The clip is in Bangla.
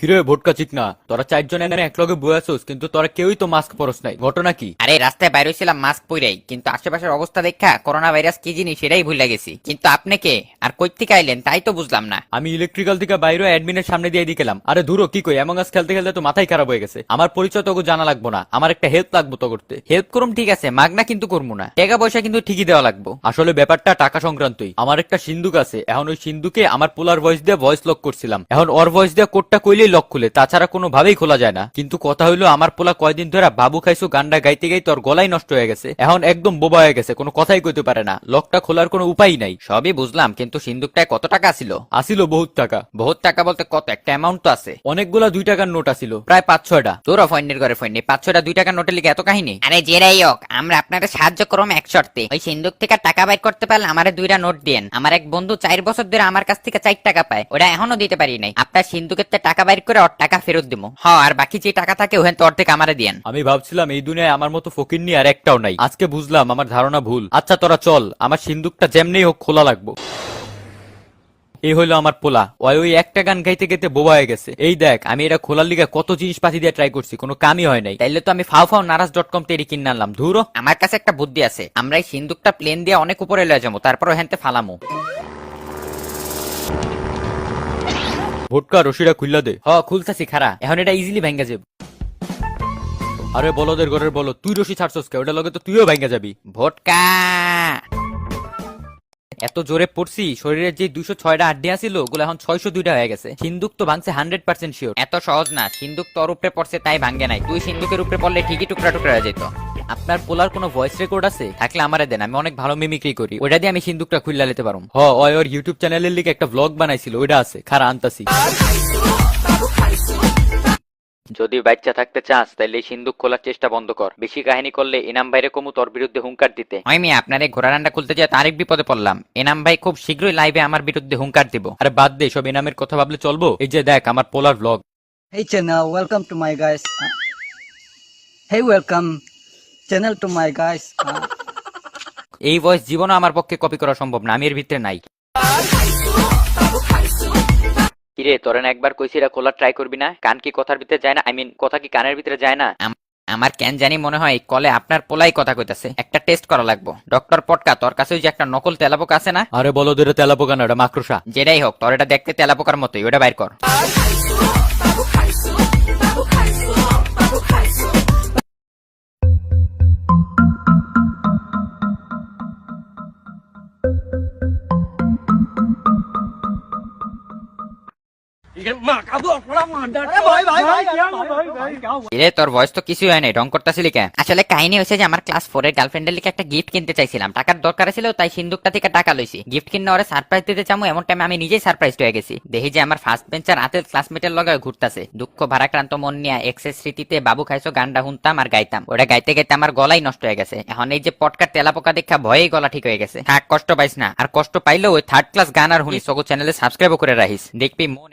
কিরে ভোটকা চিকনা? তোরা চারজন এখানে একলগে বয়ে আছোস কিন্তু তোরা কেউই তো মাস্ক পরস নাই। ঘটনা কি? আরে রাস্তায় বাইরে ছিলাম মাস্ক পইরাই। কিন্তু আশেপাশের অবস্থা দেখা করোনা ভাইরাস কি জিনিস সেটাই ভুলে গেছি। কিন্তু আপনি কে? আর কই থেকে আইলেন তাই তো বুঝলাম না। আমি ইলেকট্রিক্যাল থেকে বাইরে অ্যাডমিনের সামনে দিয়ে গেলাম আরে দূরও কি কই? এমন খেলতে খেলতে তো মাথায় খারাপ হয়ে গেছে। আমার পরিচয় তোকে জানা লাগবো না। আমার একটা হেল্প লাগবো তো করতে। হেল্প করুম ঠিক আছে। মাগনা কিন্তু করব না। টাকা পয়সা কিন্তু ঠিকই দেওয়া লাগবো। আসলে ব্যাপারটা টাকা সংক্রান্তই। আমার একটা সিন্ধুক আছে। এখন ওই সিন্ধুকে আমার পোলার ভয়েস দিয়ে ভয়েস লক করছিলাম। এখন ওর ভয়েস দিয়ে কোডটা কইলেই লক খুলে তাছাড়া কোনো ভাবেই খোলা যায় না। কিন্তু কথা হইল আমার পোলা কয়দিন ধরে বাবু খাইছো গান্ডা গাইতে গাইতে ওর গলাই নষ্ট হয়ে গেছে। এখন একদম বোবা হয়ে গেছে কোনো কথাই কইতে পারে না। লকটা খোলার কোনো উপায় নাই। সবই বুঝলাম কিন্তু সিন্দুকটায় কত টাকা ছিল? আসিল বহুত টাকা। বহুত টাকা বলতে কত? একটা অ্যামাউন্ট তো আছে। অনেকগুলা দুই টাকার নোট আসিল প্রায় পাঁচ ছয়টা। তোর ফৈন্যের ঘরে ফৈন্যে পাঁচ ছটা দুই টাকার নোটের লিখে এত কাহিনী? আরে জেরাই হোক আমরা আপনাদের সাহায্য করম এক শর্তে। ওই সিন্দুক থেকে টাকা বাইর করতে পারলে আমার দুইটা নোট দিয়েন। আমার এক বন্ধু চার বছর ধরে আমার কাছ থেকে চার টাকা পায়। ওটা এখনও দিতে পারি নাই। আপনার সিন্দুকের টাকা বাইর করে ওর টাকা ফেরত দিব হ আর বাকি যে টাকা থাকে ওখান তো অর্ধেক আমারে দিয়েন। আমি ভাবছিলাম এই দুনিয়ায় আমার মতো ফকিরনি আর একটাও নাই। আজকে বুঝলাম আমার ধারণা ভুল। আচ্ছা তোরা চল আমার সিন্দুকটা যেমনি হোক খোলা লাগবো। এই হইল আমার পোলা। ওই ওই একটা গান গাইতে গাইতে বোবা হয়ে গেছে। এই দেখ আমি এটা খোলার লিগে কত জিনিস পাতি দিয়ে ট্রাই করছি কোনো কামই হয় নাই। তাইলে তো আমি ফাও ফাও নারাজ ডট কম থেকে কিনে আনলাম। ধুরো। আমার কাছে একটা বুদ্ধি আছে। আমরা এই সিন্দুকটা প্লেন দিয়ে অনেক উপরে লয়ে যাব তারপর ওখানতে ফালামু। ভোটকা রশিটা খুললা দে। হ খুলতেছি খারা। এখন এটা ইজিলি ভেঙ্গে যাবে। আরে বলদের ঘরের বলো তুই রশি ছাড়ছস কে? ওটা লগে তো তুইও ভাঙ্গা যাবি। ভোটকা! এত জোরে পড়ছি শরীরের যে দুশো ছয়টা হাড্ডি আছিল ওগুলো এখন ছয়শো দুইটা হয়ে গেছে। সিন্দুক তো ভাঙছে হান্ড্রেড পার্সেন্ট শিওর এত সহজ না সিন্দুক তোর উপরে পড়ছে তাই ভাঙ্গে নাই। তুই সিন্দুকের উপরে পড়লে ঠিকই টুকরা টুকরা হয়ে যেত। আপনার পোলার কোনো ভয়েস রেকর্ড আছে? থাকলে আমারে দেন আমি অনেক ভালো মিমিক্রি করি। ওটা দিয়ে আমি সিন্দুকটা খুললা নিতে পারব হ ওই ওর ইউটিউব চ্যানেলের লিগে একটা ব্লগ বানাইছিল ওইটা আছে খারা আনতাছি। যদি বাচ্চা থাকতে চাস তাহলে এই সিন্দুক খোলার চেষ্টা বন্ধ কর। বেশি কাহিনী করলে এনাম ভাইরে কমু তোর বিরুদ্ধে হুঙ্কার দিতে। আমি আপনার এই ঘোড়া রান্না খুলতে যায় তারেক বিপদে পড়লাম। এনাম ভাই খুব শীঘ্রই লাইভে আমার বিরুদ্ধে হুঙ্কার দিব। আরে বাদ দে সব এনামের কথা ভাবলে চলবো। এই যে দেখ আমার পোলার blog Hey channel, welcome to my guys. Uh, hey, welcome. To my guys. Uh, এই ভয়েস জীবনও আমার পক্ষে কপি করা সম্ভব না আমি এর ভিতরে নাই। কিরে তোরেন একবার কইছি এটা খোলা ট্রাই করবি না? কান কি কথার ভিতরে যায় না? আই মিন কথা কি কানের ভিতরে যায় না? আমার কেন জানি মনে হয় কলে আপনার পোলাই কথা কইতাছে। একটা টেস্ট করা লাগবো। ডক্টর পটকা তোর কাছে ওই যে একটা নকল তেলাপোকা আছে না? আরে বলো বলদের তেলাপোকা না এটা মাকড়সা। যেটাই হোক তোর এটা দেখতে তেলাপোকার মতোই ওটা বাইর কর। এরে তোর ভয়েস তো কিছুই হয় নাই ঢং করতেছিলি কেন? আসলে কাহিনী হয়েছে যে আমার ক্লাস ফোর এর গার্লফ্রেন্ডের লিখে একটা গিফট কিনতে চাইছিলাম। টাকার দরকার ছিল তাই সিন্দুকটা থেকে টাকা লইছি। গিফট কিনে ওরে সারপ্রাইজ দিতে চামু এমন টাইমে আমি নিজেই সারপ্রাইজ হয়ে গেছি। দেখি যে আমার ফার্স্ট বেঞ্চার হাতের ক্লাসমেটের লগে ঘুরতাছে। দুঃখ ভারাক্রান্ত মন নিয়ে এক্সেস স্মৃতিতে বাবু খাইছো গানটা শুনতাম আর গাইতাম। ওটা গাইতে গাইতে আমার গলাই নষ্ট হয়ে গেছে। এখন এই যে পটকার তেলা পোকা দেখা ভয়েই গলা ঠিক হয়ে গেছে। থাক কষ্ট পাইস না। আর কষ্ট পাইলেও ওই থার্ড ক্লাস গান আর হুনি সগো চ্যানেলে সাবস্ক্রাইব করে রাখিস। দেখবি মন